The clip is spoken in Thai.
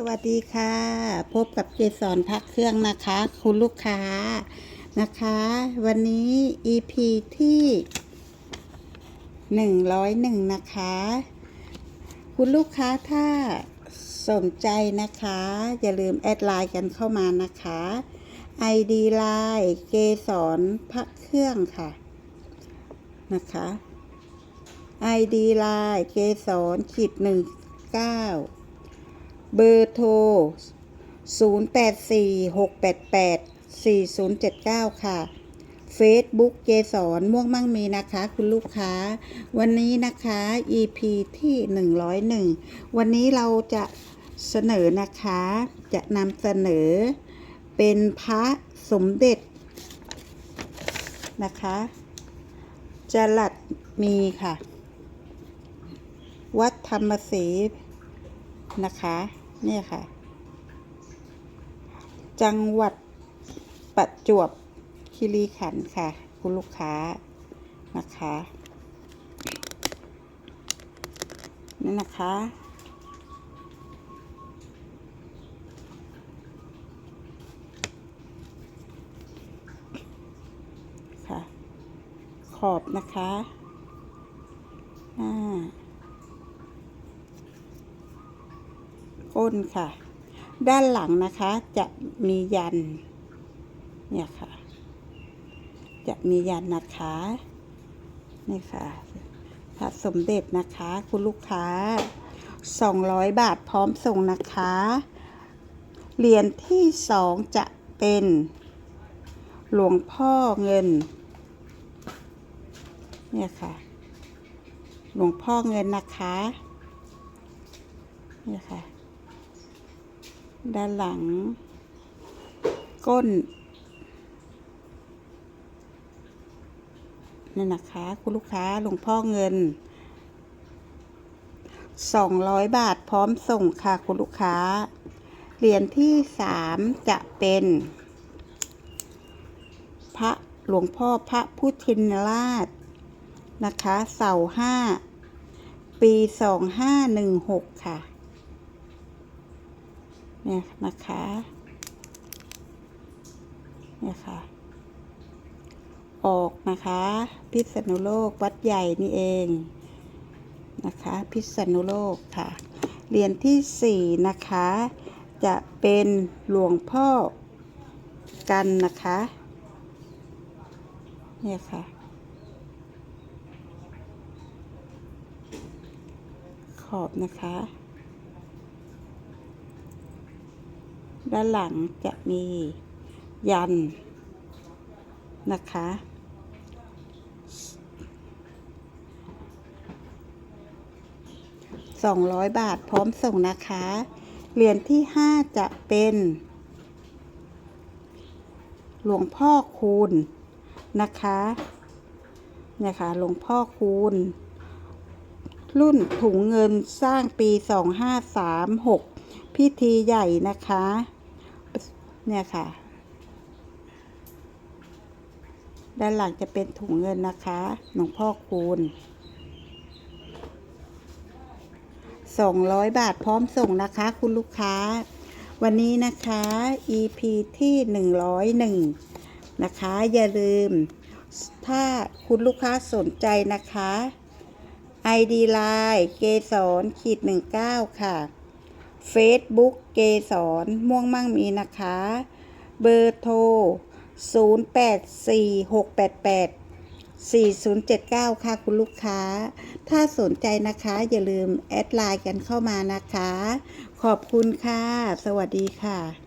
สวัสดีค่ะ พบกับเกสรพักเครื่องนะคะ คุณลูกค้านะคะ วันนี้ EP ที่101นะคะ คุณลูกค้าถ้าสนใจนะคะ อย่าลืมแอดไลน์กันเข้ามานะคะ ID ไลน์เกสรพักเครื่องค่ะนะคะ ID ไลน์เกสรขีดหนึ่งเก้า เบอร์โทร 0846884079 ค่ะ Facebook เกสรม่วงมั่งมีนะคะคุณลูกค้า วันนี้นะคะ EP ที่ 101 วันนี้เราจะเสนอนะคะ จะนำเสนอเป็นพระสมเด็จนะคะจรัดมีค่ะ วัดธรรมศรี นะคะนี่ค่ะ จังหวัดประจวบคีรีขันธ์ค่ะ คุณลูกค้านะคะนี่นะคะค่ะขอบนะคะ อ่า ก้นค่ะ ด้านหลังนะคะจะมียัน เนี่ยค่ะ จะมียันนะคะนี่ค่ะพระสมเด็จนะคะ คุณลูกค้า 200 บาทพร้อมส่งนะคะ เหรียญที่สองจะเป็น หลวงพ่อเงิน เนี่ยค่ะ หลวงพ่อเงินนะคะ เนี่ยค่ะ ด้านหลัง ก้นนี่นะคะ คุณลูกค้าหลวงพ่อเงิน 200 บาทพร้อมส่งค่ะคุณลูกค้า เหรียญที่ 3 จะเป็น พระหลวงพ่อพระพุทธินราชนะคะ เสาห้า ปี2516ค่ะ เนี่ยนะคะเนี่ยค่ะ ออกนะคะพิษณุโลกวัดใหญ่นี่เองนะคะพิษณุโลกค่ะเหรียญที่สี่นะคะ จะเป็นหลวงพ่อกันนะคะเนี่ยค่ะ ขอบนะคะ ด้านหลังจะมียันนะคะ 200 บาทพร้อมส่งนะคะ เหรียญที่ 5 จะเป็น หลวงพ่อคูณนะคะเนี่ยค่ะหลวงพ่อคูณ รุ่นถุงเงินสร้างปี 2536 พิธีใหญ่นะคะ เนี่ยค่ะ ด้านหลังจะเป็นถุงเงินนะคะหลวงพ่อคูณ200 บาทพร้อมส่งนะคะคุณลูกค้า วันนี้นะคะ EP ที่ 101 นะคะ อย่าลืม ถ้าคุณลูกค้าสนใจนะคะ ID Line เกสรขีด19 ค่ะ Facebook เกสรม่วงมั่งมีนะคะ เบอร์โทร 084688 4079 ค่ะคุณลูกค้า ถ้าสนใจนะคะ อย่าลืมแอดไลน์กันเข้ามานะคะ ขอบคุณค่ะ สวัสดีค่ะ